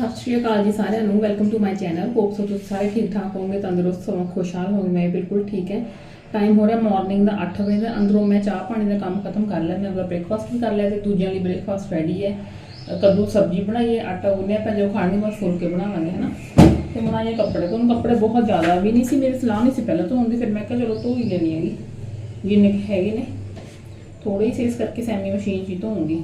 ਸਤਿ ਸ਼੍ਰੀ ਅਕਾਲ ਜੀ ਸਾਰਿਆਂ ਨੂੰ। Welcome to my channel hope so ਤੁਸੀਂ ਸਾਰੇ ਠੀਕ ਠਾਕ ਹੋਵੋਗੇ ਤੰਦਰੁਸਤ ਹੋਵੋਗੇ ਖੁਸ਼ਹਾਲ ਹੋਵੋਗੇ। ਮੈਂ ਬਿਲਕੁਲ ਠੀਕ ਹੈ। ਟਾਈਮ ਹੋ ਰਿਹਾ ਮਾਰਨਿੰਗ ਦਾ 8 ਵਜੇ ਦਾ। ਅੰਦਰੋਂ ਮੈਂ ਚਾਹ ਪਾਣੀ ਦਾ ਕੰਮ ਖਤਮ ਕਰ ਲਿਆ। ਮੈਂ ਆਪਣਾ ਬ੍ਰੇਕਫਾਸਟ ਵੀ ਕਰ ਲਿਆ ਤੇ ਦੂਜਿਆਂ ਲਈ ਬ੍ਰੇਕਫਾਸਟ ਰੈਡੀ ਹੈ। ਅ, ਕੱਦੂ ਸਬਜ਼ੀ ਬਣਾਈ ਹੈ। ਆਟਾ ਗੁੰਨਿਆ ਪਿਆ। ਜੋ ਖਾਣੀ ਬਸ ਫੁਲਕੇ ਬਣਾਵਾਂਗੇ ਹਨਾ? ਤੇ ਬਣਾਏ ਕੱਪੜੇ। ਤੋਂ ਕੱਪੜੇ ਬਹੁਤ ਜ਼ਿਆਦਾ ਵੀ ਨਹੀਂ ਸੀ। ਮੇਰੀ ਸਲਾਹ ਨਹੀਂ ਸੀ ਪਹਿਲਾਂ ਧੋਣ ਦੀ। ਫਿਰ ਮੈਂ ਕਿਹਾ ਚਲੋ ਧੋ ਹੀ ਲੈਣੀ ਹੈਗੀ। ਜਿੰਨੇ ਕੁ ਹੈਗੇ ਨੇ। ਥੋੜੇ ਹੀ ਸੀ ਇਸ ਕਰਕੇ ਸੈਮੀ ਮਸ਼ੀਨ 'ਚ ਹੀ ਧੋਉਂਗੀ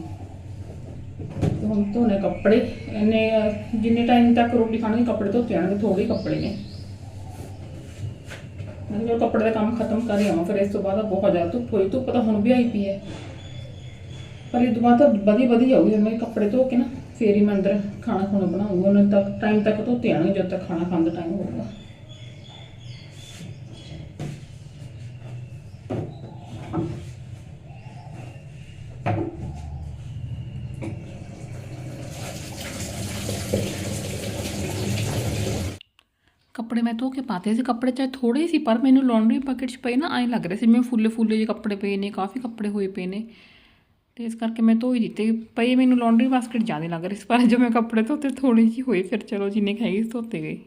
ਹੁਣ ਧੋਣੇ ਕੱਪੜੇ, ਇਹਨੇ, ਜਿੰਨੇ ਟਾਈਮ ਤੱਕ ਰੋਟੀ ਖਾਣਗੇ, ਕੱਪੜੇ ਧੋਤੇ ਜਾਣਗੇ ਥੋੜੇ ਕੱਪੜੇ ਨੇ। ਮੈਂ ਕਿਹਾ ਕੱਪੜੇ ਦਾ ਕੰਮ ਖਤਮ ਕਰ ਆਵਾਂ, ਫਿਰ ਇਸ ਤੋਂ ਬਾਅਦ ਬਹੁਤ ਜ਼ਿਆਦਾ ਧੁੱਪ ਹੋਈ, ਧੁੱਪ ਤਾਂ ਹੁਣ ਵੀ ਆਈ ਪਈ ਹੈ। ਪਰ ਇਹ ਤੋਂ ਬਾਅਦ ਤਾਂ ਵਧੀ ਵਧੀ ਜਾਊਗੀ ਮੈਂ ਕੱਪੜੇ ਧੋ ਕੇ ਨਾ, ਫੇਰ ਹੀ ਮੈਂ ਅੰਦਰ ਖਾਣਾ ਖੁਣਾ ਬਣਾਉਂਗਾ ਉਹਨਾਂ ਤੱਕ ਟਾਈਮ ਤੱਕ ਧੋਤੇ ਆਣਗੇ ਜਦ ਤੱਕ ਖਾਣਾ ਖਾਣ ਦਾ ਟਾਈਮ ਹੋਊਗਾ ਕੱਪੜੇ ਮੈਂ ਧੋ ਕੇ ਪਾਤੇ ਸੀ ਕੱਪੜੇ ਚਾਹੇ ਥੋੜੇ ਸੀ, ਪਰ ਮੈਨੂੰ ਲਾਂਡਰੀ ਬਕਟ 'ਚ ਪਏ ਨਾ ਐਂ ਲੱਗ ਰਿਹਾ ਸੀ ਮੈਂ ਫੁੱਲੇ ਫੁੱਲੇ ਜਿਹੇ ਕੱਪੜੇ ਪਏ ਨੇ, ਕਾਫੀ ਕੱਪੜੇ ਹੋਏ ਪਏ ਨੇ। ਤੇ ਇਸ ਕਰਕੇ ਮੈਂ ਧੋ ਹੀ ਦਿੱਤੇ, ਪਏ ਮੈਨੂੰ ਲੌਂਡਰੀ ਬਾਸਕਟ ਜ਼ਿਆਦਾ ਲੱਗ ਰਿਹਾ ਸੀ, ਪਰ ਜੋ ਮੈਂ ਕੱਪੜੇ ਧੋਤੇ ਥੋੜੇ ਜਿਹੇ ਹੋਏ, ਫਿਰ ਚਲੋ ਜਿੰਨੇ ਖਾਈ ਧੋਤੇ ਗਏ।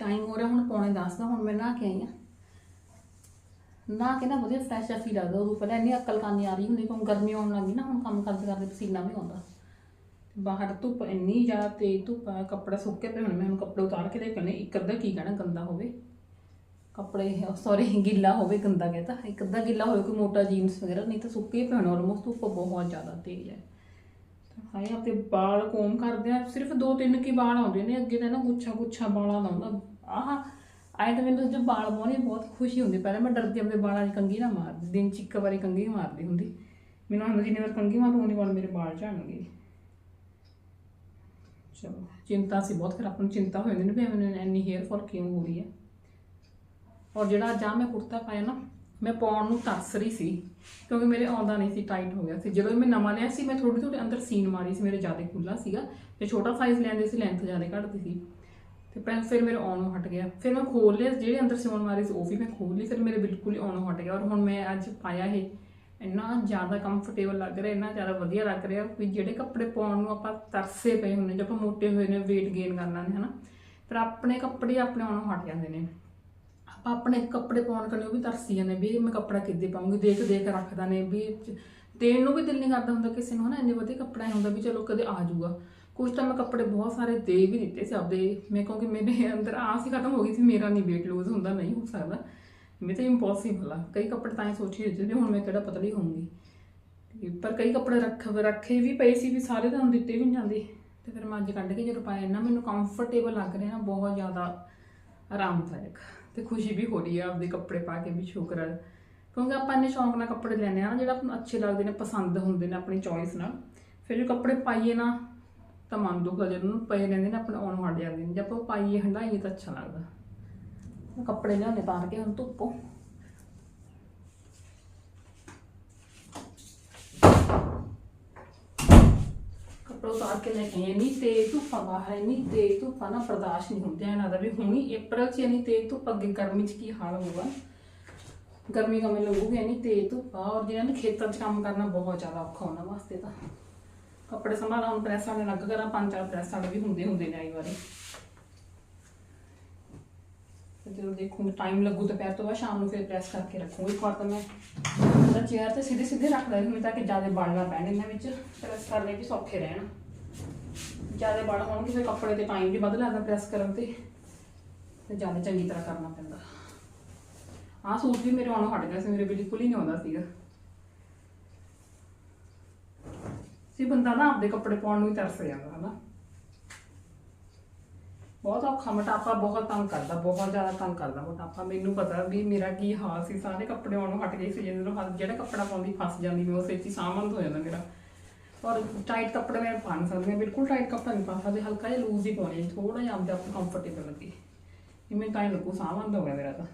ਟਾਈਮ ਹੋ ਰਿਹਾ, ਹੁਣ ਪੌਣੇ 10 ਦਾ, ਹੁਣ ਮੈਂ ਨਹਾ ਕੇ ਆਈ ਆ ਨਹਾ ਕੇ ਨਾ ਵਧੀਆ ਫਰੈਸ਼ ਆ ਫੀਲ ਲੱਗਦਾ ਉਹ ਪਹਿਲਾਂ ਇੰਨੀ ਅਕਲ ਕਾਨੀ ਆ ਰਹੀ ਹੁੰਦੀ ਕਿਉਂ ਗਰਮੀ ਆਉਣ ਲੱਗੀ ਨਾ, ਹੁਣ ਕੰਮ ਕਰਦੇ ਕਰਦੇ ਪਸੀਨਾ ਵੀ ਆਉਂਦਾ। ਬਾਹਰ ਧੁੱਪ ਇੰਨੀ ਜ਼ਿਆਦਾ ਤੇਜ਼ ਧੁੱਪ ਆ, ਕੱਪੜੇ ਸੁੱਕੇ ਪਏ ਹੁਣ ਮੈਂ ਹੁਣ ਕੱਪੜੇ ਉਤਾਰ ਕੇ ਦੇਖਣੇ, ਇੱਕ ਅੱਧਾ ਕੀ ਕਹਿਣਾ, ਗੰਦਾ ਹੋਵੇ। ਕੱਪੜੇ ਸੌਰੀ ਗਿੱਲਾ ਹੋਵੇ, ਗੰਦਾ ਕਹਤਾ। ਇੱਕ ਅੱਧਾ ਗਿੱਲਾ ਹੋਵੇ, ਕੋਈ ਮੋਟਾ ਜੀਨਸ ਵਗੈਰਾ, ਨਹੀਂ ਤਾਂ ਸੁੱਕੇ ਹੀ ਪਏ ਹੋਣ ਆਲਮੋਸਟ ਧੁੱਪ ਬਹੁਤ ਜ਼ਿਆਦਾ ਤੇਜ਼ ਹੈ। ਹਾਏ ਆਪਣੇ ਵਾਲ ਕੋਮ ਕਰਦੇ ਆ, ਸਿਰਫ ਦੋ ਤਿੰਨ ਕੀ ਵਾਲ ਆਉਂਦੇ ਨੇ, ਅੱਗੇ ਤਾਂ ਨਾ ਗੁੱਛਾ ਗੁੱਛਾ ਵਾਲਾਂ ਦਾ ਹੁੰਦਾ। ਆਹ, ਆਏ ਤਾਂ ਮੈਨੂੰ ਜਦ ਵਾਲ ਪਾਉਣੇ ਬਹੁਤ ਖੁਸ਼ੀ ਹੁੰਦੀ, ਪਹਿਲਾਂ ਮੈਂ ਡਰਦੀ ਆਪਣੇ ਵਾਲਾਂ 'ਚ ਕੰਗੀ ਨਾ ਮਾਰਦੀ, ਦਿਨ 'ਚ ਇੱਕ ਵਾਰੀ ਕੰਗੀ ਮਾਰਦੀ ਹੁੰਦੀ। ਮੈਨੂੰ ਹੁੰਦਾ ਜਿੰਨੇ ਵਾਰ ਕੰਗੀ ਮਾਰੂ ਉਨੀ ਵਾਰ ਮੇਰੇ ਵਾਲ ਝੜਨਗੇ। ਚਲੋ ਚਿੰਤਾ ਸੀ ਬਹੁਤ, ਫਿਰ ਆਪਾਂ ਨੂੰ ਚਿੰਤਾ ਹੋ ਜਾਂਦੀ ਨਾ ਵੀ ਮੈਨੂੰ ਇੰਨੀ ਹੇਅਰ ਫਾਲ ਕਿਉਂ ਹੋ ਰਹੀ ਹੈ। ਔਰ ਜਿਹੜਾ ਅੱਜ ਆਹ ਮੈਂ ਕੁੜਤਾ ਪਾਇਆ ਨਾ, ਮੈਂ ਪਾਉਣ ਨੂੰ ਤਰਸ ਰਹੀ ਸੀ, ਕਿਉਂਕਿ ਮੇਰੇ ਆਉਂਦਾ ਨਹੀਂ ਸੀ ਟਾਈਟ ਹੋ ਗਿਆ ਸੀ। ਜਦੋਂ ਮੈਂ ਨਵਾਂ ਲਿਆ ਸੀ, ਮੈਂ ਥੋੜੀ ਥੋੜੀ ਅੰਦਰ ਸੀਨ ਮਾਰੀ ਸੀ, ਮੇਰੇ ਜ਼ਿਆਦਾ ਖੁੱਲਾ ਸੀਗਾ ਤੇ ਛੋਟਾ ਸਾਈਜ਼ ਲੈਂਦੇ ਸੀ ਲੈਂਥ ਜ਼ਿਆਦਾ ਘੱਟਦੀ ਸੀ। ਤੇ ਪਰ ਫਿਰ ਮੇਰੇ ਨੂੰ ਹਟ ਗਿਆ। ਫਿਰ ਮੈਂ ਖੋਲ ਲਿਆ, ਜਿਹੜੇ ਅੰਦਰ ਸਿਉਣ ਮਾਰੀ ਸੀ, ਉਹ ਵੀ ਮੈਂ ਖੋਲ ਲਈ ਫਿਰ ਮੇਰੇ ਬਿਲਕੁਲ ਹੀ ਆਉਣ ਨੂੰ ਹਟ ਗਿਆ। ਔਰ ਹੁਣ ਮੈਂ ਅੱਜ ਪਾਇਆ ਇਹ ਇੰਨਾ ਜ਼ਿਆਦਾ ਕੰਫਰਟੇਬਲ ਲੱਗ ਰਿਹਾ, ਇੰਨਾ ਜ਼ਿਆਦਾ ਵਧੀਆ ਲੱਗ ਰਿਹਾ ਵੀ ਜਿਹੜੇ ਕੱਪੜੇ ਪਾਉਣ ਨੂੰ ਆਪਾਂ ਤਰਸੇ ਪਏ ਹੁੰਦੇ ਜੇ ਆਪਾਂ ਮੋਟੇ ਹੋਏ ਨੇ, weight gain ਕਰਨਾ ਨੇ ਹਨਾ ਪਰ ਆਪਣੇ ਕੱਪੜੇ ਆਪਣੇ ਆਉਣੋਂ ਹਟ ਜਾਂਦੇ ਨੇ। ਆਪਾਂ ਆਪਣੇ ਕੱਪੜੇ ਪਾਉਣ ਕਰਨੇ ਉਹ ਵੀ ਤਰਸੀ ਜਾਂਦੇ ਵੀ ਮੈਂ ਕੱਪੜਾ ਕਿੱਦੇ ਪਾਉਂਗੀ ਦੇਖ ਦੇਖ ਰੱਖਦਾ ਨੇ ਵੀ ਦੇਣ ਨੂੰ ਵੀ ਦਿਲ ਨਹੀਂ ਕਰਦਾ ਹੁੰਦਾ ਕਿਸੇ ਨੂੰ ਹਨਾ, ਇੰਨੇ ਵਧੀਆ ਕੱਪੜਾ ਹੀ ਹੁੰਦਾ ਵੀ ਚਲੋ ਕਦੇ ਆ ਜਾਊਗਾ। ਕੁਝ ਤਾਂ ਮੈਂ ਕੱਪੜੇ ਬਹੁਤ ਸਾਰੇ ਦੇ ਵੀ ਦਿੱਤੇ ਸੀ ਆਪਦੇ, ਮੈਂ ਕਿਉਂਕਿ ਮੇਰੇ ਅੰਦਰ ਆਸ ਹੀ ਖਤਮ ਹੋ ਗਈ ਸੀ, ਮੇਰਾ ਨਹੀਂ weight lose ਹੁੰਦਾ, ਨਹੀਂ ਹੋ ਸਕਦਾ। ਮੈਂ ਤਾਂ ਇੰਪੋਸੀਬਲ ਆ ਕਈ ਕੱਪੜੇ ਤਾਂ ਹੀ ਸੋਚੀ ਦਿੱਤੇ ਹੁਣ ਮੈਂ ਕਿਹੜਾ ਪਤਲੀ ਹੋਊਂਗੀ। ਪਰ ਕਈ ਕੱਪੜੇ ਰੱਖ, ਰੱਖੇ ਵੀ ਪਏ ਸੀ ਵੀ ਸਾਰੇ ਤਾਂ ਦਿੱਤੇ ਵੀ ਨਹੀਂ ਜਾਂਦੇ। ਤੇ ਫਿਰ ਮੈਂ ਅੱਜ ਕੱਢ ਕੇ ਜਦੋਂ ਪਾਇਆ ਨਾ, ਮੈਨੂੰ ਕੰਫਰਟੇਬਲ ਲੱਗ ਰਿਹਾ ਨਾ, ਬਹੁਤ ਜ਼ਿਆਦਾ ਆਰਾਮਦਾਇਕ ਤੇ ਖੁਸ਼ੀ ਵੀ ਹੋ ਰਹੀ ਆ ਆਪਦੇ ਕੱਪੜੇ ਪਾ ਕੇ ਵੀ, ਸ਼ੁਕਰ ਹੈ ਕਿਉਂਕਿ ਆਪਾਂ ਇੰਨੇ ਸ਼ੌਂਕ ਨਾਲ ਕੱਪੜੇ ਲੈਂਦੇ ਆ ਨਾ, ਜਿਹੜਾ ਆਪਾਂ ਅੱਛੇ ਲੱਗਦੇ ਨੇ, ਪਸੰਦ ਹੁੰਦੇ ਨੇ ਆਪਣੀ ਚੋਇਸ ਨਾਲ। ਫਿਰ ਜੋ ਕੱਪੜੇ ਪਾਈਏ ਨਾ, ਤਾਂ ਮਨ ਦੁਖਦਾ, ਜਦੋਂ ਪਏ ਰਹਿੰਦੇ ਨੇ, ਆਪਣੇ ਆਉਣ ਹਟ ਜਾਂਦੇ ਨੇ। ਜੇ ਆਪਾਂ ਪਾਈਏ ਹੰਡਾਈਏ ਤਾਂ ਅੱਛਾ ਲੱਗਦਾ। ਕੱਪੜੇ ਲਿਆਉਣੇ ਤਾਰ ਕੇ ਹੁਣ ਧੁੱਪੋਂ। ਕੱਪੜੇ ਉਤਾਰ ਕੇ ਲੈ ਕੇ ਆਏ ਨਹੀਂ ਤੇਜ਼ ਧੁੱਪਾਂ ਬਾਹਰ, ਇੰਨੀ ਤੇਜ਼ ਧੁੱਪਾਂ ਨਾ, ਬਰਦਾਸ਼ਤ ਨਹੀਂ ਹੁੰਦੀਆਂ ਇਹਨਾਂ ਦਾ ਵੀ। ਹੁਣੀ ਅਪ੍ਰੈਲ 'ਚ ਇੰਨੀ ਤੇਜ਼ ਧੁੱਪ, ਅੱਗੇ ਗਰਮੀ 'ਚ ਕੀ ਹਾਲ ਹੋਊਗਾ? ਗਰਮੀ ਕਮੇ ਲੱਗੂਗੀ, ਇੰਨੀ ਤੇਜ਼ ਧੁੱਪ ਆ। ਔਰ ਜਿਹਨਾਂ ਨੇ ਖੇਤਾਂ 'ਚ ਕੰਮ ਕਰਨਾ ਬਹੁਤ ਜ਼ਿਆਦਾ ਔਖਾ ਉਹਨਾਂ ਵਾਸਤੇ ਤਾਂ। ਕੱਪੜੇ ਸੰਭਾਲਣਾ, ਹੁਣ ਪ੍ਰੈਸ ਵਾਲੇ ਲੱਗ ਕਰਾਂ, ਪੰਜ ਚਾਰ ਪ੍ਰੈਸ ਵਾਲੇ ਵੀ ਹੁੰਦੇ ਹੁੰਦੇ ਨੇ ਆਈ ਵਾਰੀ ਤੇ ਜਦੋਂ ਦੇਖੂੰਗੀ ਟਾਈਮ ਲੱਗੂ ਤਾਂ ਤੋਂ ਬਾਅਦ, ਸ਼ਾਮ ਨੂੰ ਫਿਰ ਪ੍ਰੈਸ ਕਰਕੇ ਰੱਖੂੰਗੀ। ਇੱਕ ਤਾਂ ਮੈਂ ਉਹਦਾ ਚੇਅਰ ਤੇ ਸਿੱਧੇ ਸਿੱਧੇ ਰੱਖ ਲੈਂਦੀ ਤਾਂ ਕਿ ਜ਼ਿਆਦਾ ਬਲ ਨਾ ਪੈਣ ਇਹਨਾਂ ਵਿੱਚ। ਪ੍ਰੈਸ ਕਰਨੇ ਵੀ ਸੌਖੇ ਰਹਿਣ। ਜ਼ਿਆਦਾ ਬਲ ਹੋਣਗੇ, ਫਿਰ ਕੱਪੜੇ ਤੇ ਟਾਈਮ ਵੀ ਵੱਧ ਲੱਗਦਾ ਪ੍ਰੈਸ ਕਰਨ ਤੇ। ਤੇ ਜ਼ਿਆਦਾ ਚੰਗੀ ਤਰ੍ਹਾਂ ਕਰਨਾ ਪੈਂਦਾ। ਆਹ ਸੂਟ ਵੀ ਮੇਰੇ ਆਉਣੋਂ ਹਟ ਗਿਆ ਸੀ, ਮੇਰੇ ਬਿਲਕੁਲ ਹੀ ਨਹੀਂ ਆਉਂਦਾ ਸੀਗਾ। ਸੀ ਬੰਦਾ ਨਾ ਆਪਦੇ ਕੱਪੜੇ ਪਾਉਣ ਨੂੰ ਹੀ ਤਰਸ ਜਾਂਦਾ, ਹਨਾ। ਬਹੁਤ ਔਖਾ, ਮੋਟਾਪਾ ਬਹੁਤ ਤੰਗ ਕਰਦਾ, ਬਹੁਤ ਜ਼ਿਆਦਾ ਤੰਗ ਕਰਦਾ ਮੋਟਾਪਾ। ਮੈਨੂੰ ਪਤਾ ਵੀ ਮੇਰਾ ਕੀ ਹਾਲ ਸੀ, ਸਾਰੇ ਕੱਪੜੇ ਆਉਣੋਂ ਹਟ ਗਏ ਸੀ ਜਦੋਂ ਹੱਥ, ਜਿਹੜਾ ਕੱਪੜਾ ਪਾਉਂਦੀ ਫਸ ਜਾਂਦੀ ਮੈਂ ਉਸੇ 'ਚ ਹੀ ਸਾਹਮਣ ਹੋ ਜਾਂਦਾ ਮੇਰਾ। ਔਰ ਟਾਈਟ ਕੱਪੜੇ ਮੈਂ ਪਾ ਨਹੀਂ ਸਕਦੀ, ਮੈਂ ਬਿਲਕੁਲ ਟਾਈਟ ਕੱਪੜਾ ਨਹੀਂ ਪਾ ਸਕਦੀ, ਹਲਕਾ ਜਿਹਾ ਲੂਜ਼ ਹੀ ਪਾਉਣੀ ਥੋੜਾ ਜਿਹਾ ਆਪਦੇ ਆਪ ਨੂੰ ਕੰਫਰਟੇਬਲ ਲੱਗੇ। ਜਿਵੇਂ ਤਾਂ ਹੀ ਲੱਗੂ ਸਾਹਮਣ ਹੋ ਗਿਆ ਮੇਰਾ ਤਾਂ।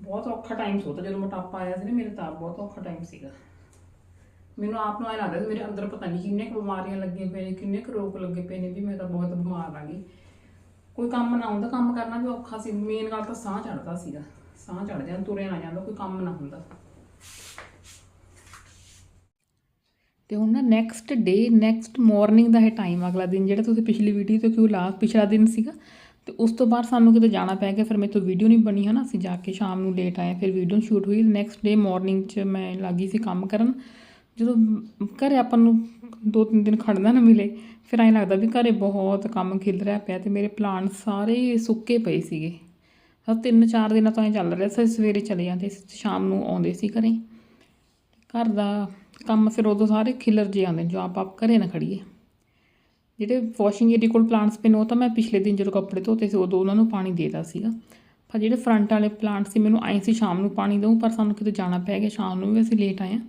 ਬਹੁਤ ਔਖਾ ਟਾਈਮ ਸੋਤਾ ਜਦੋਂ ਮੋਟਾਪਾ ਆਇਆ ਸੀ ਨਾ, ਮੇਰੇ ਤਾਂ ਬਹੁਤ ਔਖਾ ਟਾਈਮ ਸੀਗਾ। ਮੈਨੂੰ ਆਪ ਨੂੰ ਐ ਲੱਗਦਾ ਸੀ, ਮੇਰੇ ਅੰਦਰ ਪਤਾ ਨਹੀਂ ਕਿੰਨੇ ਕੁ ਬਿਮਾਰੀਆਂ ਲੱਗੀਆਂ ਪਈਆਂ ਨੇ, ਕਿੰਨੇ ਕੁ ਰੋਗ ਲੱਗੇ ਪਏ ਨੇ, ਵੀ ਮੈਂ ਤਾਂ ਬਹੁਤ ਬਿਮਾਰ ਆ ਗਈ। ਕੋਈ ਕੰਮ ਨਾ ਹੁੰਦਾ, ਕੰਮ ਕਰਨਾ ਵੀ ਔਖਾ ਸੀ। ਮੇਨ ਗੱਲ ਤਾਂ ਸਾਹ ਚੜਦਾ ਸੀਗਾ। ਸਾਹ ਚੜ ਜਾਂਦਾ, ਤੁਰਿਆ ਨਾ ਜਾਂਦਾ, ਕੋਈ ਕੰਮ ਨਾ ਹੁੰਦਾ। ਤੇ ਹੁਣ ਨਾ ਨੈਕਸਟ ਡੇ ਨੈਕਸਟ ਮਾਰਨਿੰਗ ਦਾ ਇਹ ਟਾਈਮ ਅਗਲਾ ਦਿਨ, ਜਿਹੜਾ ਤੁਸੀਂ ਪਿਛਲੀ ਵੀਡੀਓ ਤੋਂ ਕਿਉਂ ਲਾਸਟ ਪਿਛਲਾ ਦਿਨ ਸੀਗਾ, ਤੇ ਉਸ ਤੋਂ ਬਾਅਦ ਸਾਨੂੰ ਕਿਤੇ ਜਾਣਾ ਪੈ ਗਿਆ, ਫਿਰ ਮੇਰੇ ਤੋਂ ਵੀਡੀਓ ਨਹੀਂ ਬਣੀ, ਹਨਾ? ਅਸੀਂ ਜਾ ਕੇ ਸ਼ਾਮ ਨੂੰ ਲੇਟ ਆਏ, ਫਿਰ ਵੀਡੀਓ ਸ਼ੂਟ ਹੋਈ ਨੈਕਸਟ ਡੇ ਮਾਰਨਿੰਗ 'ਚ ਮੈਂ ਲੱਗੀ ਸੀ ਕੰਮ ਕਰਨ। ਜਦੋਂ ਘਰ ਆਪਾਂ ਨੂੰ ਦੋ ਤਿੰਨ ਦਿਨ ਖੜਨਾ ਨਾ ਮਿਲੇ, ਫਿਰ ਐਂ ਲੱਗਦਾ ਵੀ ਘਰੇ ਬਹੁਤ ਕੰਮ ਖਿਲ ਰਿਹਾ ਪਿਆ ਤੇ ਮੇਰੇ ਪਲਾਂਟ ਸਾਰੇ ਸੁੱਕੇ ਪਏ ਸੀਗੇ। ਤਾਂ ਤਿੰਨ ਚਾਰ ਦਿਨਾਂ ਤੋਂ ਐਂ ਚੱਲ ਰਿਹਾ ਸੀ, ਸਵੇਰੇ ਚਲੇ ਜਾਂਦੇ ਸੀ ਸ਼ਾਮ ਨੂੰ ਆਉਂਦੇ ਸੀ ਘਰੇ। ਘਰ ਦਾ ਕੰਮ ਫਿਰ ਉਦੋਂ ਸਾਰੇ ਖਿਲਰ ਜੇ ਆਉਂਦੇ ਨੇ, ਜੋ ਆਪ ਆਪ ਘਰੇ ਨਾ ਖੜੀਏ। ਜਿਹੜੇ ਵਾਸ਼ਿੰਗ ਏਰੀਆ ਕੋਲ ਪਲਾਂਟਸ ਪਏ ਨੇ, ਉਹ ਤਾਂ ਮੈਂ ਪਿਛਲੇ ਦਿਨ ਜਦੋਂ ਕੱਪੜੇ ਧੋਤੇ ਸੀ, ਉਦੋਂ ਉਹਨਾਂ ਨੂੰ ਪਾਣੀ ਦੇਤਾ ਸੀਗਾ। ਪਰ ਜਿਹੜੇ ਫਰੰਟ ਵਾਲੇ ਪਲਾਂਟ ਸੀ, ਮੈਨੂੰ ਆਈ ਸੀ ਸ਼ਾਮ ਨੂੰ ਪਾਣੀ ਦਊਂ, ਪਰ ਸਾਨੂੰ ਕਿਤੇ ਜਾਣਾ ਪੈ ਗਿਆ, ਸ਼ਾਮ ਨੂੰ ਵੀ ਅਸੀਂ ਲੇਟ ਆਏ ਹਾਂ।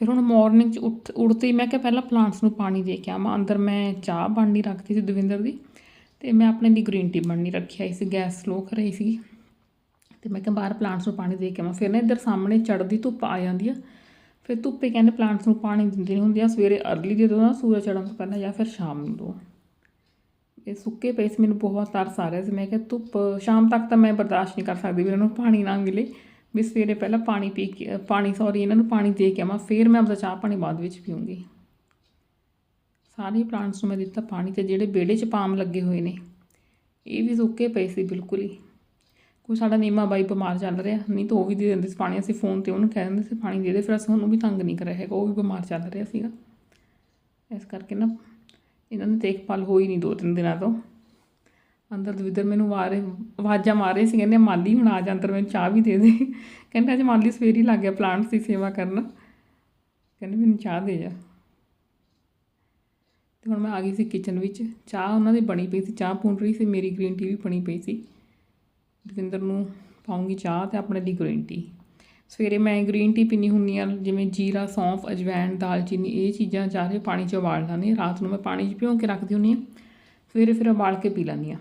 ਫਿਰ ਹੁਣ ਮਾਰਨਿੰਗ ਚ ਉੱਠ, ਉੱਠਦੇ ਹੀ ਮੈਂ ਕਿਹਾ ਪਹਿਲਾਂ ਪਲਾਂਟਸ ਨੂੰ ਪਾਣੀ ਦੇ ਕੇ ਆਵਾਂ। ਅੰਦਰ ਮੈਂ ਚਾਹ ਬਣਨੀ ਰੱਖਦੀ ਸੀ ਦਵਿੰਦਰ ਦੀ ਤੇ ਮੈਂ ਆਪਣੇ ਲਈ ਗ੍ਰੀਨ ਟੀ ਬਣਨੀ ਰੱਖੀ ਆਈ ਸੀ ਗੈਸ ਸਲੋ ਕਰ ਰਹੀ ਸੀ ਤੇ ਮੈਂ ਕਿਹਾ ਬਾਹਰ ਪਲਾਂਟਸ ਨੂੰ ਪਾਣੀ ਦੇ ਕੇ ਆਵਾਂ। ਫਿਰ ਨਾ ਇੱਧਰ ਸਾਹਮਣੇ ਚੜ੍ਹਦੀ ਧੁੱਪ ਆ ਜਾਂਦੀ ਆ, ਫਿਰ ਧੁੱਪੇ ਕਹਿੰਦੇ ਪਲਾਂਟਸ ਨੂੰ ਪਾਣੀ ਦਿੰਦੇ ਨਹੀਂ ਹੁੰਦੇ ਆ। ਸਵੇਰੇ ਅਰਲੀ ਦੇ ਦੋ ਨਾ ਸੂਰਜ ਚੜ੍ਹਨ ਤੋਂ ਪਹਿਲਾਂ ਜਾਂ ਫਿਰ ਸ਼ਾਮ ਨੂੰ। ਦੋ ਇਹ ਸੁੱਕੇ ਪਏ ਸੀ, ਮੈਨੂੰ ਬਹੁਤ ਤਰਸ ਆ ਰਿਹਾ ਸੀ। ਮੈਂ ਕਿਹਾ ਧੁੱਪ, ਸ਼ਾਮ ਤੱਕ ਤਾਂ ਮੈਂ ਬਰਦਾਸ਼ਤ ਨਹੀਂ ਕਰ ਸਕਦੀ ਵੀ ਇਹਨਾਂ ਨੂੰ ਪਾਣੀ ਨਾ ਮਿਲੇ। ਵੀ ਸਵੇਰੇ ਪਹਿਲਾਂ ਪਾਣੀ ਪੀ ਕੇ ਪਾਣੀ ਸੌਰੀ ਇਹਨਾਂ ਨੂੰ ਪਾਣੀ ਦੇ ਕੇ ਆਵਾਂ, ਫਿਰ ਮੈਂ ਆਪਦਾ ਚਾਹ ਪਾਣੀ ਬਾਅਦ ਵਿੱਚ ਪੀਉਂਗੀ ਸਾਰੇ ਪਲਾਂਟਸ ਨੂੰ ਮੈਂ ਦਿੱਤਾ ਪਾਣੀ ਤੇ, ਜਿਹੜੇ ਵਿਹੜੇ 'ਚ ਪਾਮ ਲੱਗੇ ਹੋਏ ਨੇ, ਇਹ ਵੀ ਸੁੱਕੇ ਪਏ ਸੀ ਬਿਲਕੁਲ ਹੀ। ਕੋਈ ਸਾਡਾ ਨੀਮਾ ਬਾਈ ਬਿਮਾਰ ਚੱਲ ਰਿਹਾ, ਨਹੀਂ ਤਾਂ ਉਹ ਵੀ ਦੇ ਦਿੰਦੇ ਸੀ ਪਾਣੀ, ਅਸੀਂ ਫੋਨ ਤੇ ਉਹਨੂੰ ਕਹਿ ਦਿੰਦੇ ਸੀ, ਪਾਣੀ ਦੇ ਦੇ, ਫਿਰ ਅਸੀਂ ਉਹਨੂੰ ਵੀ ਤੰਗ ਨਹੀਂ ਕਰਿਆ ਹੈਗਾ, ਉਹ ਵੀ ਬਿਮਾਰ ਚੱਲ ਰਿਹਾ ਸੀਗਾ। ਇਸ ਕਰਕੇ ਨਾ, ਇਹਨਾਂ ਦੀ ਦੇਖਭਾਲ ਹੋਈ ਨਹੀਂ ਦੋ ਤਿੰਨ ਦਿਨਾਂ ਤੋਂ। ਅੰਦਰ ਦਵਿੱਦਰ ਮੈਨੂੰ ਵਾਰੇ, ਆਵਾਜ਼ਾਂ ਮਾਰ ਰਹੇ ਸੀ, ਕਹਿੰਦੇ, ਮਾਲੀ ਹੁਣ ਆ ਜਾ, ਅੰਦਰ ਮੈਨੂੰ ਚਾਹ ਵੀ ਦੇ ਦੇ। ਕਹਿੰਦੇ, ਅੱਜ ਮਾਲੀ ਸਵੇਰ ਹੀ ਲੱਗ ਗਿਆ ਪਲਾਂਟਸ ਦੀ ਸੇਵਾ ਕਰਨ। ਕਹਿੰਦੇ, ਮੈਨੂੰ ਚਾਹ ਦੇ ਜਾ ਤੇ ਹੁਣ ਮੈਂ ਆ ਗਈ ਸੀ ਕਿਚਨ ਵਿੱਚ। ਚਾਹ ਉਹਨਾਂ ਦੀ ਬਣੀ ਪਈ ਸੀ, ਚਾਹ ਪੁਣ ਰਹੀ ਸੀ, ਮੇਰੀ ਗ੍ਰੀਨ ਟੀ ਵੀ ਬਣੀ ਪਈ ਸੀ। ਦਵਿੰਦਰ ਨੂੰ ਪਾਉਂਗੀ ਚਾਹ ਤੇ ਆਪਣੇ ਲਈ ਗ੍ਰੀਨ ਟੀ ਸਵੇਰੇ ਮੈਂ ਗ੍ਰੀਨ ਟੀ ਪੀਣੀ ਹੁੰਦੀ ਆ ਜਿਵੇਂ ਜੀਰਾ, ਸੌਂਫ ਅਜਵਾਇਣ ਦਾਲਚੀਨੀ, ਇਹ ਚੀਜ਼ਾਂ ਚਾਹ ਚਾਰੇ ਪਾਣੀ 'ਚ ਉਬਾਲ ਲੈਂਦੀ ਹਾਂ। ਰਾਤ ਨੂੰ ਮੈਂ ਪਾਣੀ 'ਚ ਭਿਉਂ ਕੇ ਰੱਖਦੀ ਹੁੰਦੀ ਹਾਂ। ਸਵੇਰੇ ਫਿਰ ਉਬਾਲ ਕੇ ਪੀ ਲੈਂਦੀ ਹਾਂ।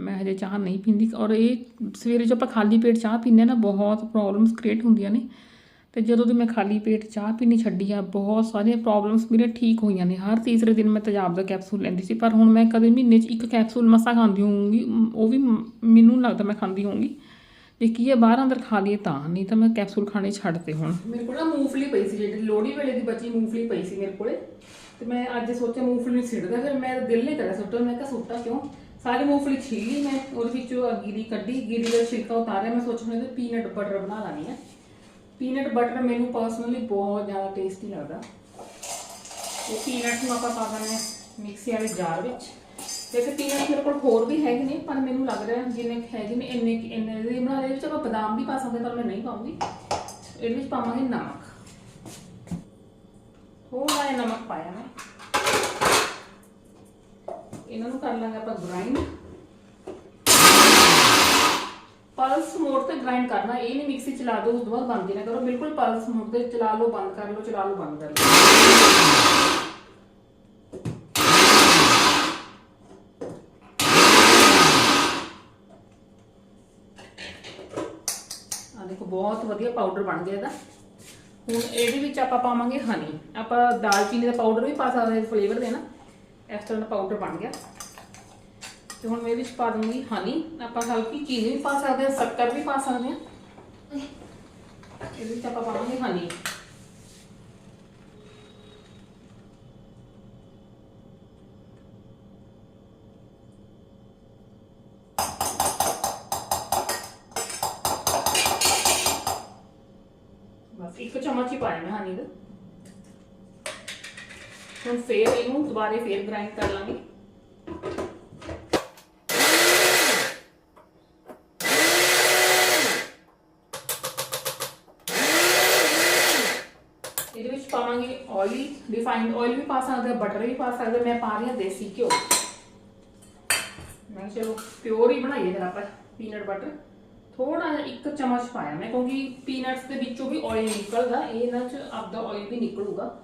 ਮੈਂ ਹਜੇ ਚਾਹ ਨਹੀਂ ਪੀਂਦੀ ਔਰ ਇਹ ਸਵੇਰੇ ਜੋ ਆਪਾਂ ਖਾਲੀ ਪੇਟ ਚਾਹ ਪੀਂਦੇ ਹਾਂ ਨਾ, ਬਹੁਤ ਪ੍ਰੋਬਲਮਸ ਕ੍ਰੀਏਟ ਹੁੰਦੀਆਂ ਨੇ। ਤੇ ਜਦੋਂ ਦੀ ਮੈਂ ਖਾਲੀ ਪੇਟ ਚਾਹ ਪੀਣੀ ਛੱਡੀ ਆ, ਬਹੁਤ ਸਾਰੀਆਂ ਪ੍ਰੋਬਲਮਸ ਮੇਰੇ ਠੀਕ ਹੋਈਆਂ ਨੇ। ਹਰ ਤੀਸਰੇ ਦਿਨ ਮੈਂ ਤੇਜ਼ਾਬ ਦਾ ਕੈਪਸੂਲ ਲੈਂਦੀ ਸੀ, ਪਰ ਹੁਣ ਮੈਂ ਕਦੇ ਮਹੀਨੇ 'ਚ ਇੱਕ ਕੈਪਸੂਲ ਮਸਾ ਖਾਂਦੀ ਹੋਊਂਗੀ, ਉਹ ਵੀ ਮੈਨੂੰ ਨੀ ਲੱਗਦਾ ਮੈਂ ਖਾਂਦੀ ਹੋਊਂਗੀ। ਜੇ ਕੀ ਹੈ ਬਾਹਰ ਅੰਦਰ ਖਾ ਲਈਏ ਤਾਂ ਨਹੀਂ ਤਾਂ ਮੈਂ ਕੈਪਸੂਲ ਖਾਣੇ ਛੱਡਤੇ ਹੁਣ। ਮੇਰੇ ਕੋਲ ਨਾ ਮੂੰਗਫਲੀ ਪਈ ਸੀ, ਜਿਹੜੀ ਲੋਹੜੀ ਵੇਲੇ ਦੀ ਬਚੀ ਮੂੰਗਫਲੀ ਪਈ ਸੀ ਮੇਰੇ ਕੋਲੇ। ਤੇ ਮੈਂ ਅੱਜ ਸੋਚਿਆ ਮੂੰਗਫਲੀ ਨੂੰ ਸਿੱਟਦਾ, ਫਿਰ ਮੈਂ ਦਿਲ ਨਹੀਂ ਕਰਿਆ ਸੁੱਟਣ, ਮੈਂ ਕਿਹਾ ਸੁੱਟਾ ਕਿਉਂ? ਸਾਰੀ ਮੂੰਗਫਲੀ ਛਿੱਲੀ ਮੈਂ, ਉਹਦੇ ਵਿੱਚੋਂ ਗਿਰੀ ਕੱਢੀ ਗਿਰੀ ਦਾ ਛਿਲਕਾ ਉਤਾਰਿਆ, ਮੈਂ ਸੋਚਿਆ ਇਹਦੇ ਪੀਨਟ ਬਟਰ ਬਣਾ ਲਾਣੀ ਹੈ ਪੀਨਟ ਬਟਰ ਮੈਨੂੰ ਪਰਸਨਲੀ ਬਹੁਤ ਜ਼ਿਆਦਾ ਟੇਸਟੀ ਲੱਗਦਾ। ਉਹ ਪੀਨਟ ਨੂੰ ਆਪਾਂ ਪਾ ਦਿੰਦੇ ਹਾਂ ਮਿਕਸੀ ਵਾਲੇ ਜਾਰ ਵਿੱਚ। ਵੈਸੇ ਪੀਨਟ ਮੇਰੇ ਕੋਲ ਹੋਰ ਵੀ ਹੈਗੇ ਨੇ, ਪਰ ਮੈਨੂੰ ਲੱਗ ਰਿਹਾ ਜਿੰਨੇ ਕੁ ਹੈਗੇ ਨੇ, ਇੰਨੇ ਕੁ- ਇੰਨੇ ਦੇ ਬਣਾ ਦੇ ਵਿੱਚ ਆਪਾਂ ਬਦਾਮ ਵੀ ਪਾ ਸਕਦੇ ਪਰ ਮੈਂ ਨਹੀਂ ਪਾਉਂਗੀ ਇਹਦੇ ਵਿੱਚ ਪਾਵਾਂਗੇ ਨਮਕ। ਥੋੜਾ ਜਿਹਾ ਨਮਕ ਪਾਇਆ ਮੈਂ। ਇਹਨਾਂ ਨੂੰ ਕਰ ਲਾਂਗੇ ਆਪਾਂ ਗ੍ਰਾਈਂਡ ਪਲਸ ਮੋਡ ਤੇ ਗ੍ਰਾਈਂਡ ਕਰਨਾ, ਇਹ ਨਹੀਂ ਮਿਕਸੀ ਚਲਾ ਦੋ, ਉਸ ਤੋਂ ਬਾਅਦ ਬੰਦ ਹੀ ਨਾ ਕਰੋ। ਬਿਲਕੁਲ ਪਲਸ ਮੋਡ ਤੇ ਚਲਾ ਲਓ, ਬੰਦ ਕਰ ਲਓ, ਚਲਾ ਲਓ, ਬੰਦ ਕਰ ਲਓ। ਦੇਖੋ, ਬਹੁਤ ਵਧੀਆ ਪਾਊਡਰ ਬਣ ਗਿਆ ਇਹਦਾ। ਹੁਣ ਇਹਦੇ ਵਿੱਚ ਆਪਾਂ ਪਾਵਾਂਗੇ ਹਨੀ ਆਪਾਂ ਦਾਲਚੀਨੀ ਦਾ ਪਾਊਡਰ ਵੀ ਪਾ ਸਕਦੇ ਹਾਂ ਫਲੇਵਰ ਦੇਣਾ ਇਸ ਤਰ੍ਹਾਂ ਦਾ ਪਾਊਡਰ ਬਣ ਗਿਆ। ਤੇ ਹੁਣ ਮੈਂ ਇਹਦੇ ਵਿੱਚ ਪਾ ਦੂੰਗੀ ਹਨੀ ਆਪਾਂ ਹਲਕੀ ਚੀਨੀ ਵੀ ਪਾ ਸਕਦੇ ਹਾਂ, ਸ਼ੱਕਰ ਵੀ ਪਾ ਸਕਦੇ ਹਾਂ। ਇਹਦੇ ਵਿੱਚ ਆਪਾਂ ਪਾਵਾਂਗੇ ਹਨੀ ਬਸ ਇੱਕ ਚਮਚ ਹੀ ਪਾਇਆ ਮੈਂ ਹਨੀ ਦਾ। ਹੁਣ ਫੇਰ ਇਹਨੂੰ ਦੁਬਾਰੇ ਫੇਰ ਗ੍ਰਾਈਂਡ ਕਰ ਲਾਂਗੇ। ਇਹਦੇ ਵਿੱਚ ਪਾਵਾਂਗੇ ਆਇਲ ਰਿਫਾਈਨਡ ਆਇਲ ਵੀ ਪਾ ਸਕਦੇ ਬਟਰ ਵੀ ਪਾ ਸਕਦੇ ਮੈਂ ਪਾ ਰਹੀ ਹਾਂ ਦੇਸੀ ਘਿਓ। ਮੈਂ ਕਿਹਾ ਚਲੋ ਪਿਓਰ ਹੀ ਬਣਾਈਏ ਫਿਰ ਆਪਾਂ ਪੀਨਟ ਬਟਰ ਥੋੜਾ ਜਿਹਾ ਇੱਕ ਚਮਚ ਪਾਇਆ ਮੈਂ, ਕਿਉਂਕਿ ਪੀਨਟਸ ਦੇ ਵਿੱਚੋਂ ਵੀ ਆਇਲ ਨਿਕਲਦਾ ਇਹ ਇਹਨਾਂ ਚ ਆਪਦਾ ਆਇਲ ਵੀ ਨਿਕਲੂਗਾ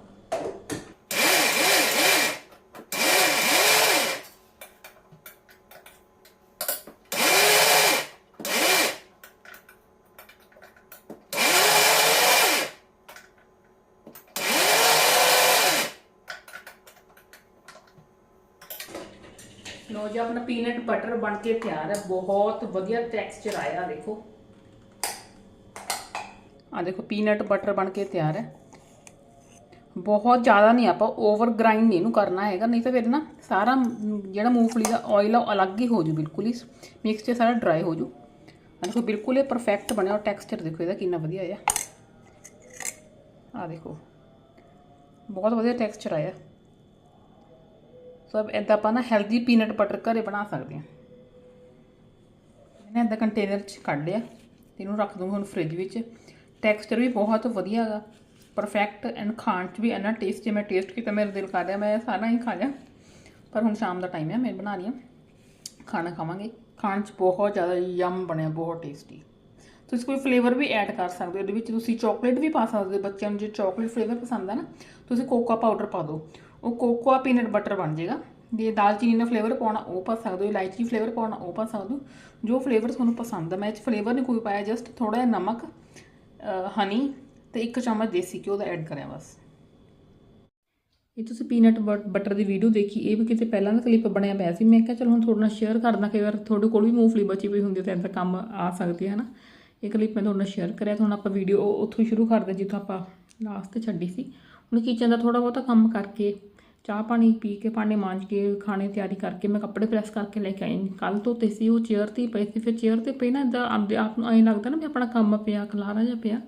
ਲੋ ਜੀ ਆਪਣਾ ਪੀਨਟ ਬਟਰ ਬਣ ਕੇ ਤਿਆਰ ਹੈ। ਬਹੁਤ ਵਧੀਆ ਟੈਕਸਚਰ ਆਇਆ, ਦੇਖੋ। ਆ ਦੇਖੋ ਪੀਨਟ ਬਟਰ ਬਣ ਕੇ ਤਿਆਰ ਹੈ। ਬਹੁਤ ਜ਼ਿਆਦਾ ਨਹੀਂ, ਆਪਾਂ ਓਵਰ ਗ੍ਰਾਈਂਡ ਨਹੀਂ ਇਹਨੂੰ ਕਰਨਾ ਹੈਗਾ, ਨਹੀਂ ਤਾਂ ਫਿਰ ਨਾ ਸਾਰਾ ਜਿਹੜਾ ਮੂੰਗਫਲੀ ਦਾ ਆਇਲ ਆ, ਉਹ ਅਲੱਗ ਹੀ ਹੋ ਜੂ ਬਿਲਕੁਲ ਹੀ। ਮਿਕਸ ਮਿਕਸਚਰ ਸਾਰਾ ਡਰਾਈ ਹੋ ਜੂ। ਆ ਦੇਖੋ, ਬਿਲਕੁਲ ਇਹ ਪਰਫੈਕਟ ਬਣਿਆ, ਔਰ ਟੈਕਸਚਰ ਦੇਖੋ ਇਹਦਾ ਕਿੰਨਾ ਵਧੀਆ ਆਇਆ। ਆ ਦੇਖੋ, ਬਹੁਤ ਵਧੀਆ ਟੈਕਸਚਰ ਆਇਆ। ਸੋ ਇਦਾਂ ਆਪਾਂ ਨਾ ਹੈਲਦੀ ਪੀਨਟ ਬਟਰ ਘਰੇ ਬਣਾ ਸਕਦੇ ਹਾਂ। ਮੈंने ਇਦਾਂ ਕੰਟੇਨਰ 'ਚ ਕੱਢ ਲਿਆ ਤੇ ਇਹਨੂੰ ਰੱਖ ਦੂੰਗਾ ਹੁਣ ਫ੍ਰਿਜ ਵਿੱਚ। ਟੈਕਸਚਰ ਵੀ ਬਹੁਤ ਵਧੀਆ ਹੈਗਾ। ਪਰਫੈਕਟ ਐਂਡ ਖਾਣ 'ਚ ਵੀ ਇੰਨਾ ਟੇਸਟ ਜੇ ਮੈਂ ਟੇਸਟ ਕੀਤਾ ਮੇਰਾ ਦਿਲ ਕਰ ਰਿਹਾ, ਮੈਂ ਸਾਰਾ ਹੀ ਖਾ ਲਿਆ। ਪਰ ਹੁਣ ਸ਼ਾਮ ਦਾ ਟਾਈਮ ਹੈ ਮੈਂ ਬਣਾ ਰਹੀ ਹਾਂ। ਖਾਣਾ ਖਾਵਾਂਗੇ। ਖਾਣ 'ਚ ਬਹੁਤ ਜ਼ਿਆਦਾ ਯਮ ਬਣਿਆ, ਬਹੁਤ ਟੇਸਟੀ ਤੁਸੀਂ ਕੋਈ ਫਲੇਵਰ ਵੀ ਐਡ ਕਰ ਸਕਦੇ ਹੋ, ਉਹਦੇ ਵਿੱਚ ਤੁਸੀਂ ਚਾਕਲੇਟ ਵੀ ਪਾ ਸਕਦੇ ਹੋ। ਬੱਚਿਆਂ ਨੂੰ ਜੇ ਚਾਕਲੇਟ ਫਲੇਵਰ ਪਸੰਦ ਹੈ ਨਾ, ਤੁਸੀਂ ਕੋਕਾ ਪਾਊਡਰ ਪਾ ਦਿਓ। ਉਹ ਕੋਕੋਆ ਪੀਨਟ ਬਟਰ ਬਣ ਜਾਏਗਾ। ਜੇ ਦਾਲਚੀਨੀ ਦਾ ਫਲੇਵਰ ਪਾਉਣਾ, ਉਹ ਪਾ ਸਕਦੇ ਹੋ, ਇਲਾਇਚੀ ਫਲੇਵਰ ਪਾਉਣਾ, ਉਹ ਪਾ ਸਕਦੇ ਹੋ। ਜੋ ਫਲੇਵਰ ਤੁਹਾਨੂੰ ਪਸੰਦ ਹੈ ਮੈਂ ਇਹ 'ਚ ਫਲੇਵਰ ਨਹੀਂ ਕੋਈ ਪਾਇਆ ਜਸਟ ਥੋੜਾ ਜਿਹਾ ਨਮਕ ਹਨੀ ਤੇ ਇੱਕ ਚਮਚ ਦੇਸੀ ਘਿਓ ਦਾ ਐਡ ਕਰਿਆ ਬਸ। ਇਹ ਤੁਸੀਂ ਪੀਨਟ ਬਟਰ ਦੀ ਵੀਡੀਓ ਦੇਖੀ, ਇਹ ਵੀ ਕਿਤੇ ਪਹਿਲਾਂ ਦਾ ਕਲਿੱਪ ਬਣਿਆ ਪਿਆ ਸੀ। ਮੈਂ ਕਿਹਾ ਚਲੋ ਹੁਣ ਤੁਹਾਡੇ ਨਾਲ ਸ਼ੇਅਰ ਕਰਦਾ ਕਈ ਵਾਰ ਤੁਹਾਡੇ ਕੋਲ ਵੀ ਮੂੰਗਫਲੀ ਬਚੀ ਪਈ ਹੁੰਦੀ ਹੈ ਤਾਂ ਇਹਦਾ ਕੰਮ ਆ ਸਕਦੀ ਹੈ ਨਾ ਇਹ ਕਲਿੱਪ ਮੈਂ ਤੁਹਾਡੇ ਨਾਲ ਸ਼ੇਅਰ ਕਰਿਆ, ਤਾਂ ਹੁਣ ਆਪਾਂ ਵੀਡੀਓ ਉੱਥੋਂ ਸ਼ੁਰੂ ਕਰਦੇ ਜਿੱਥੋਂ ਆਪਾਂ ਲਾਸਟ ਤੇ ਛੱਡੀ ਸੀ। ਹੁਣ ਕਿਚਨ ਦਾ ਥੋੜਾ ਬਹੁਤਾ ਕੰਮ ਕਰਕੇ ਚਾਹ ਪਾਣੀ ਪੀ ਕੇ, ਭਾਂਡੇ ਮਾਂਜ ਕੇ, ਖਾਣੇ ਤਿਆਰੀ ਕਰਕੇ ਮੈਂ ਕੱਪੜੇ ਪ੍ਰੈਸ ਕਰਕੇ ਲੈ ਕੇ ਆਈ ਕੱਲ ਧੋਤੇ ਸੀ ਉਹ ਚੇਅਰ ਤੇ ਹੀ ਪਏ ਸੀ। ਫਿਰ ਚੇਅਰ ਤੇ ਪਏ ਨਾ ਇਦਾਂ ਆਪਦੇ ਆਪ ਨੂੰ ਐਂ ਲੱਗਦਾ ਨਾ ਵੀ ਆਪਣਾ ਕੰਮ ਪਿਆ, ਖਲਾਰਾ ਜਿਹਾ ਪਿਆ।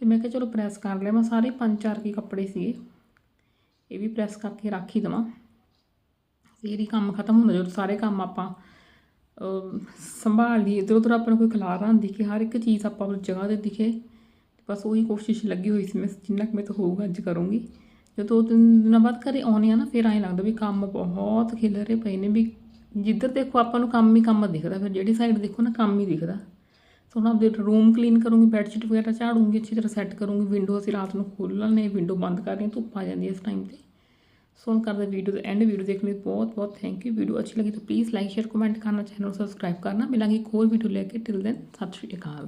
ਤੇ ਮੈਂ ਕਿਹਾ ਚਲੋ ਪ੍ਰੈਸ ਕਰ ਲਿਆ। ਮੈਂ ਸਾਰੇ ਪੰਜ ਚਾਰ ਕੀ ਕੱਪੜੇ ਸੀਗੇ। ਇਹ ਵੀ ਪ੍ਰੈਸ ਕਰਕੇ ਰੱਖ ਹੀ ਦੇਵਾਂ। ਫੇਰ ਹੀ ਕੰਮ ਖਤਮ ਹੁੰਦਾ। ਜਦੋਂ ਸਾਰੇ ਕੰਮ ਆਪਾਂ ਸੰਭਾਲ ਲਈਏ ਇੱਧਰ ਉੱਧਰ ਆਪਾਂ ਨੂੰ ਕੋਈ ਖਲਾਰਾ ਨਾ ਦਿਖੇ। ਹਰ ਇੱਕ ਚੀਜ਼ ਆਪਾਂ ਆਪਣੀ ਜਗ੍ਹਾ ਤੇ ਦਿਖੇ। ਬਸ ਉਹੀ ਕੋਸ਼ਿਸ਼ ਲੱਗੀ ਹੋਈ ਸੀ ਮੈਂ ਜਿੰਨਾ ਕੁ ਮੈਂ ਤੋਂ ਹੋਊਗਾ ਅੱਜ ਕਰੂੰਗੀ। ਜਦੋਂ ਦੋ ਤਿੰਨ ਦਿਨਾਂ ਬਾਅਦ ਘਰੇ ਆਉਣੇ ਆ ਨਾ, ਫਿਰ ਐਂ ਲੱਗਦਾ ਵੀ ਕੰਮ ਬਹੁਤ ਖਿਲਰੇ ਪਏ ਨੇ ਵੀ ਜਿੱਧਰ ਦੇਖੋ ਆਪਾਂ ਨੂੰ ਕੰਮ ਹੀ ਕੰਮ ਦਿਖਦਾ, ਫਿਰ ਜਿਹੜੀ ਸਾਈਡ ਦੇਖੋ ਨਾ ਕੰਮ ਹੀ ਦਿਖਦਾ। ਸੋ ਹੁਣ ਆਪਦੇ ਰੂਮ ਕਲੀਨ ਕਰੂੰਗੀ ਬੈੱਡਸ਼ੀਟ ਵਗੈਰਾ ਝਾੜੂੰਗੀ, ਅੱਛੀ ਤਰ੍ਹਾਂ ਸੈੱਟ ਕਰੂੰਗੀ। ਵਿੰਡੋ ਅਸੀਂ ਰਾਤ ਨੂੰ ਖੋਲ੍ਹ ਲੈਂਦੇ ਵਿੰਡੋ ਬੰਦ ਕਰ ਰਹੀ ਹਾਂ, ਧੁੱਪ ਆ ਜਾਂਦੀ ਹੈ ਇਸ ਟਾਈਮ ਤੇ। ਸੋ ਹੁਣ ਕਰਦੇ ਵੀਡੀਓ ਦੇ ਐਂਡ ਵੀਡੀਓ ਦੇਖਣ ਲਈ, ਬਹੁਤ ਬਹੁਤ ਥੈਂਕ ਯੂ ਵੀਡੀਓ ਅੱਛੀ ਲੱਗੀ ਤਾਂ ਪਲੀਜ਼ ਲਾਈਕ ਸ਼ੇਅਰ ਕਮੈਂਟ ਕਰਨਾ ਚੈਨਲ ਸਬਸਕ੍ਰਾਈਬ ਕਰਨਾ। ਮਿਲਾਂਗੇ ਇੱਕ ਹੋਰ ਵੀਡੀਓ ਲੈ ਕੇ। ਟਿਲ ਦੈਨ ਸਤਿ ਸ਼੍ਰੀ ਅਕਾਲ।